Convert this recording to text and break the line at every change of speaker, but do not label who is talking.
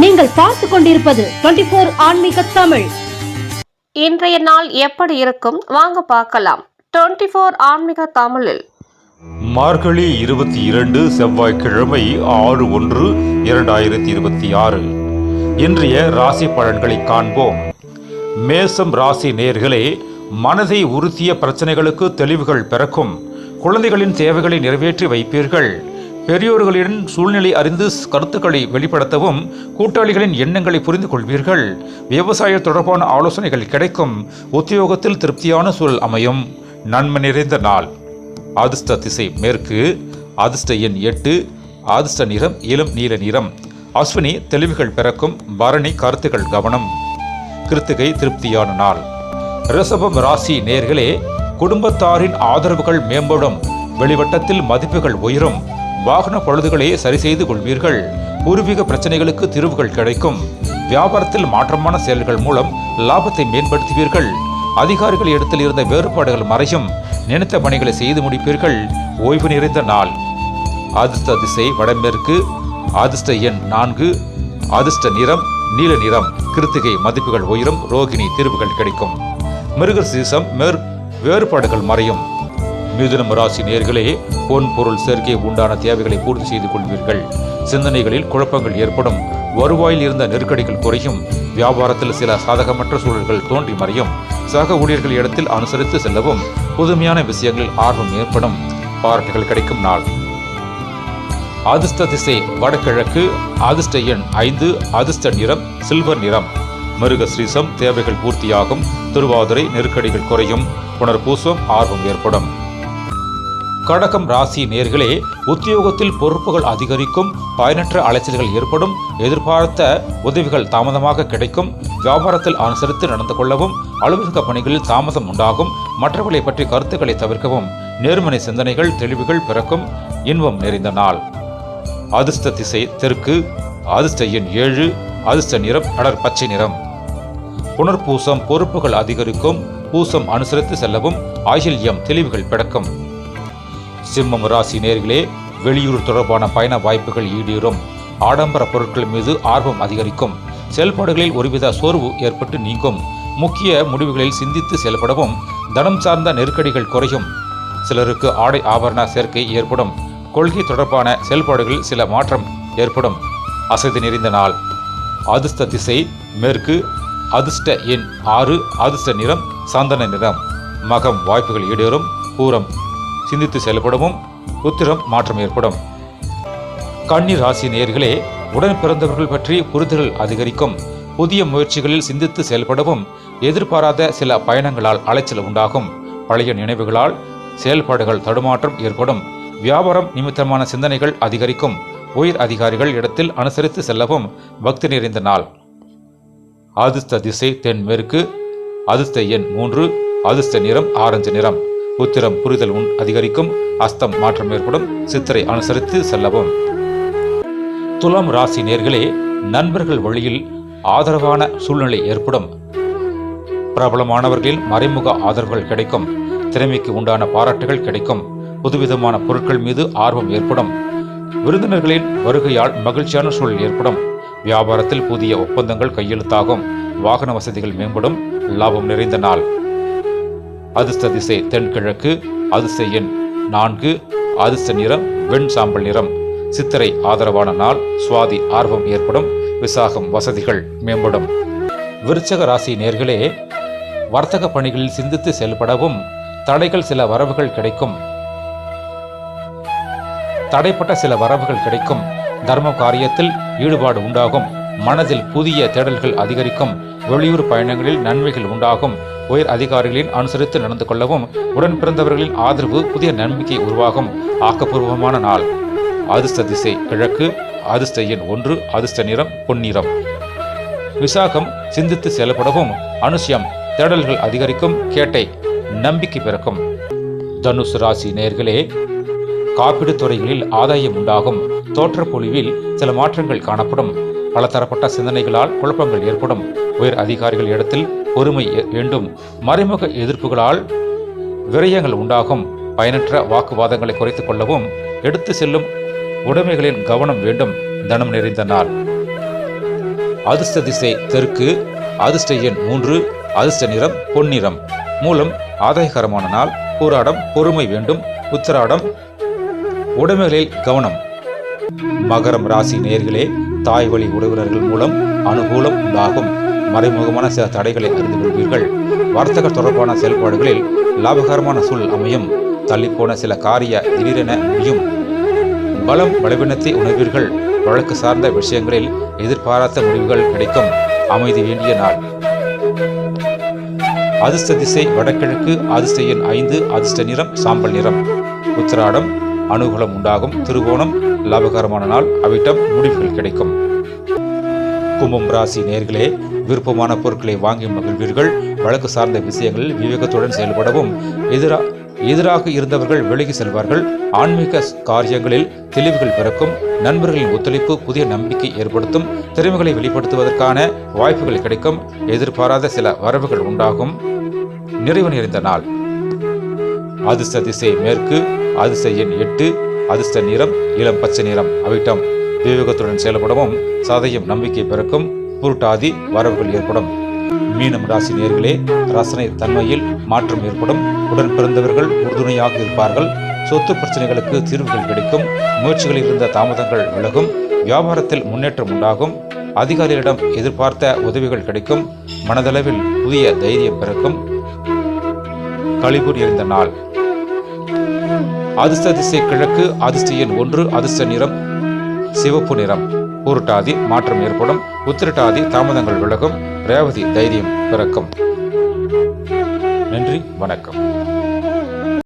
பார்த்து கொண்டிருப்பது twenty four ஆன்மீக தமிழ்.
இன்றைய நாள் எப்படி இருக்கும்? வாங்க பார்க்கலாம். டுவெண்ட்டி ஃபோர் ஆன்மீக தமிழில்.
மார்கழி இருபத்தி இரண்டு செவ்வாய்க்கிழமை ஆறு ஒன்று இரண்டாயிரத்தி இருபத்தி ஆறு. இன்றைய ராசி பலன்களை காண்போம். மேசம் ராசி நேர்களே மனதை உறுத்திய பிரச்சனைகளுக்கு தெளிவுகள் பிறக்கும். குழந்தைகளின் தேவைகளை நிறைவேற்றி வைப்பீர்கள். பெரியோர்களின் சூழ்நிலை அறிந்து கருத்துக்களை வெளிப்படுத்தவும் கூட்டாளிகளின் எண்ணங்களை புரிந்து கொள்வீர்கள். விவசாய தொடர்பான ஆலோசனைகள் கிடைக்கும். உத்தியோகத்தில் திருப்தியான சூழல் அமையும். நன்மை நிறைந்த நாள். அதிர்ஷ்ட திசை மேற்கு. அதிர்ஷ்ட எண் எட்டு. அதிர்ஷ்ட நிறம் இளம் நீல நிறம். அஸ்வினி தெளிவுகள் பிறக்கும். பரணி கருத்துக்கள் கவனம். கிருத்திகை திருப்தியான நாள். ரிஷபம் ராசி நேர்களே குடும்பத்தாரின் ஆதரவுகள் மேம்படும். வெளிவட்டத்தில் மதிப்புகள் உயரும். வாகன பழுதுகளை சரி செய்து கொள்வீர்கள். பூர்வீக பிரச்சனைகளுக்கு தீர்வுகள் கிடைக்கும். வியாபாரத்தில் மாற்றமான செயல்கள் மூலம் லாபத்தை மேம்படுத்துவீர்கள். அதிகாரிகள் இடத்தில் இருந்த வேறுபாடுகள் மறையும். நினைத்த பணிகளை செய்து முடிப்பீர்கள். ஓய்வு நிறைந்த நாள். அதிர்ஷ்ட திசை வடமேற்கு. அதிர்ஷ்ட எண் நான்கு. அதிர்ஷ்ட நிறம் நீல நிறம். கிருத்திகை மதிப்புகள் உயரும். ரோகிணி தீர்வுகள் கிடைக்கும். மிருக சீசம் மேற் வேறுபாடுகள் மறையும். மிதுனம் ராசி நேர்களே பொன் பொருள் சேர்க்கை உண்டான தேவைகளை பூர்த்தி செய்து கொள்வீர்கள். சிந்தனைகளில் குழப்பங்கள் ஏற்படும். வருவாயில் இருந்த நெருக்கடிகள் குறையும். வியாபாரத்தில் சில சாதகமற்ற சூழல்கள் தோன்றி மறையும். சக ஊழியர்கள் இடத்தில் அனுசரித்து செல்லவும் புதுமையான விஷயங்களில் ஆர்வம் ஏற்படும். பாராட்டுகள் கிடைக்கும் நாள். அதிர்ஷ்ட திசை வடகிழக்கு அதிர்ஷ்ட எண் ஐந்து அதிர்ஷ்ட நிறம் சில்வர் நிறம். மிருக ஸ்ரீசம் தேவைகள் பூர்த்தியாகும். திருவாதிரை நெருக்கடிகள் குறையும். புனர்பூசம் ஆர்வம் ஏற்படும். கடகம் ராசி நேர்களே உத்தியோகத்தில் பொறுப்புகள் அதிகரிக்கும் பயனற்ற அலைச்சல்கள் ஏற்படும் எதிர்பார்த்த உதவிகள் தாமதமாக கிடைக்கும் வியாபாரத்தில் அனுசரித்து நடந்து கொள்ளவும் அலுவலக பணிகளில் தாமதம் உண்டாகும் மற்றவர்களை பற்றி கருத்துக்களை தவிர்க்கவும் நேர்மனை சிந்தனைகள் தெளிவுகள் பிறக்கும் இன்பம் நிறைந்த நாள். அதிர்ஷ்ட திசை தெற்கு அதிர்ஷ்ட எண் ஏழு அதிர்ஷ்ட நிறம் அடர் பச்சை நிறம். புனர்பூசம் பொறுப்புகள் அதிகரிக்கும் பூசம் அனுசரித்து செல்லவும் ஆயில்யம் தெளிவுகள் பிறக்கும். சிம்மம் ராசி நேர்களே வெளியூர் தொடர்பான பயண வாய்ப்புகள் ஈடேறும். ஆடம்பர பொருட்கள் மீது ஆர்வம் அதிகரிக்கும். செயல்பாடுகளில் ஒருவித சோர்வு ஏற்பட்டு நீங்கும். முக்கிய முடிவுகளில் சிந்தித்து செயல்படவும் தனம் சார்ந்த நெருக்கடிகள் குறையும். சிலருக்கு ஆடை ஆபரண சேர்க்கை ஏற்படும். கொள்கை தொடர்பான செயல்பாடுகளில் சில மாற்றம் ஏற்படும். அசதி நிறைந்த நாள். அதிர்ஷ்ட திசை மேற்கு. அதிர்ஷ்ட எண் ஆறு. அதிர்ஷ்ட நிறம் சாந்தன நிறம். மகம் வாய்ப்புகள் ஈடேறும். பூரம் சிந்தித்து செயல்படவும் உத்திரம் மாற்றம் ஏற்படும். கன்னி ராசி நேயர்களே உடன் பிறந்தவர்கள் பற்றி புரிதல் அதிகரிக்கும். புதிய முயற்சிகளில் சிந்தித்து செயல்படவும் எதிர்பாராத சில பயணங்களால் அலைச்சல் உண்டாகும். பழைய நினைவுகளால் செயல்பாடுகள் தடுமாற்றம் ஏற்படும். வியாபாரம் நிமித்தமான சிந்தனைகள் அதிகரிக்கும். உயர் அதிகாரிகள் இடத்தில் அனுசரித்து செல்லவும் பக்தி நிறைந்த நாள். அதிர்ஷ்ட திசை தென்மேற்கு அதிர்ஷ்ட எண் மூன்று அதிர்ஷ்ட நிறம் ஆரஞ்சு நிறம். உத்திரம் புரிதல் உண் அதிகரிக்கும். அஸ்தம் மாற்றம் ஏற்படும். சித்திரை அனுசரித்து செல்லவும். துலாம் ராசி நேர்களே நண்பர்கள் வழியில் ஆதரவான சூழ்நிலை ஏற்படும். பிரபலமானவர்களின் மறைமுக ஆதரவுகள் கிடைக்கும். திறமைக்கு உண்டான பாராட்டுகள் கிடைக்கும். புதுவிதமான பொருட்கள் மீது ஆர்வம் ஏற்படும். விருந்தினர்களின் வருகையால் மகிழ்ச்சியான சூழல் ஏற்படும். வியாபாரத்தில் புதிய ஒப்பந்தங்கள் கையெழுத்தாகும். வாகன வசதிகள் மேம்படும். லாபம் நிறைந்த நாள். அதிர்ஷ்ட திசை தென்கிழக்கு அதிர்ஷ்ட எண் நான்கு அதிர்ஷ்ட நிறம் வெண் சாம்பல் நிறம். சித்திரை ஆதரவான நாள் சுவாதி ஆர்வம் ஏற்படும் விசாகம் வசதிகள் மேம்படும். விருச்சக ராசி நேர்களே வர்த்தக பணிகளில் சிந்தித்து செயல்படவும் தடைகள் சில வரவுகள் கிடைக்கும். தடைப்பட்ட சில வரவுகள் கிடைக்கும். தர்ம காரியத்தில் ஈடுபாடு உண்டாகும். மனதில் புதிய தேடல்கள் அதிகரிக்கும். வெளியூர் பயணங்களில் நன்மைகள் உண்டாகும். உயர் அதிகாரிகளின் அனுசரித்து நடந்து கொள்ளவும் உடன் பிறந்தவர்களின் ஆதரவு புதிய நம்பிக்கை உருவாகும். ஆக்கப்பூர்வமான நாள். அதிர்ஷ்ட திசை கிழக்கு அதிர்ஷ்ட எண் ஒன்று அதிர்ஷ்ட நிறம் பொன்னிறம். விசாகம் சிந்தித்து செயல்படவும் அனுஷ்யம் தேடல்கள் அதிகரிக்கும் கேட்டை நம்பிக்கை பிறக்கும். தனுசு ராசி நேர்களே காப்பீடு துறைகளில் ஆதாயம் உண்டாகும். தோற்றப்பொழிவில் சில மாற்றங்கள் காணப்படும். பலதரப்பட்ட சிந்தனைகளால் குழப்பங்கள் ஏற்படும். உயர் அதிகாரிகள் இடத்தில் பொறுமை வேண்டும். மறைமுக எதிர்ப்புகளால் விரயங்கள் உண்டாகும். பயனற்ற வாக்குவாதங்களை குறைத்துக் கொள்ளவும் எடுத்து செல்லும் உடைமைகளின் கவனம் வேண்டும். தனம் நிறைந்த நாள். அதிர்ஷ்ட திசை தெற்கு அதிர்ஷ்ட எண் மூன்று அதிர்ஷ்ட நிறம் பொன்னிறம். மூலம் ஆதாயகரமான நாள். போராடம் பொறுமை வேண்டும். உத்தராடம் உடைமைகளில் கவனம். மகரம் ராசி நேர்களே தாய் வழி உறவினர்கள் மூலம் அனுகூலம் உண்டாகும். மறைமுகமான சில தடைகளை அறிந்து கொள்வீர்கள். வர்த்தக தொடர்பான செயல்பாடுகளில் லாபகரமான சூழல் அமையும். தள்ளிப்போன சில காரிய திடீரென முடியும். பலம் பலவீனத்தை உணர்வீர்கள். வழக்கு சார்ந்த விஷயங்களில் எதிர்பாராத முடிவுகள் கிடைக்கும். அமைதி வேண்டிய நாள். அதிர்ஷ்ட திசை வடகிழக்கு அதிர்ஷ்ட எண் ஐந்து அதிர்ஷ்ட நிறம் சாம்பல் நிறம். உத்திராடம் அனுகூலம் உண்டாகும். திருவோணம் லாபகரமான நாள். அவிட்டம் முடிவுகள் கிடைக்கும். கும்பம் ராசி நேர்களே விருப்பமான பொருட்களை வாங்கி மகிழ்வீர்கள். வழக்கு சார்ந்த விஷயங்களில் விவேகத்துடன் செயல்படவும். எதிரா எதிராக இருந்தவர்கள் விலகி செல்வார்கள். ஆன்மீக காரியங்களில் தெளிவுகள் பிறக்கும். நண்பர்களின் ஒத்துழைப்பு புதிய நம்பிக்கை ஏற்படுத்தும். திறமைகளை வெளிப்படுத்துவதற்கான வாய்ப்புகள் கிடைக்கும். எதிர்பாராத சில வரவுகள் உண்டாகும். நிறைவு நிறைந்த நாள். அதிர்ஷ்ட திசை மேற்கு அதிர்ஷ்ட எண் எட்டு அதிர்ஷ்ட நிறம் இளம் பச்சை நிறம். அவிட்டம். விவேகத்துடன் செயல்படவும் சதையும் நம்பிக்கை பிறக்கும் புருட்டாதி வரவுகள் ஏற்படும். மீனம் ராசி நேர்களே ரசனை தன்மையில் மாற்றம் ஏற்படும். உடன் பிறந்தவர்கள் உறுதுணையாக இருப்பார்கள். சொத்து பிரச்சனைகளுக்கு தீர்வுகள் கிடைக்கும். முயற்சிகளில் இருந்த தாமதங்கள் விலகும். வியாபாரத்தில் முன்னேற்றம் உண்டாகும். அதிகாரிகளிடம் எதிர்பார்த்த உதவிகள் கிடைக்கும். மனதளவில் புதிய தைரியம் பிறக்கும். கழிபுர் இருந்த நாள். அதிர்ஷ்ட திசை கிழக்கு அதிர்ஷ்ட எண் ஒன்று அதிர்ஷ்ட நிறம் சிவப்பு நிறம். ஊருட்டாதி மாற்றம் ஏற்படும். உத்திரட்டாதி தாமதங்கள் விலகும். ரேவதி தைரியம் பிறக்கும். நன்றி வணக்கம்.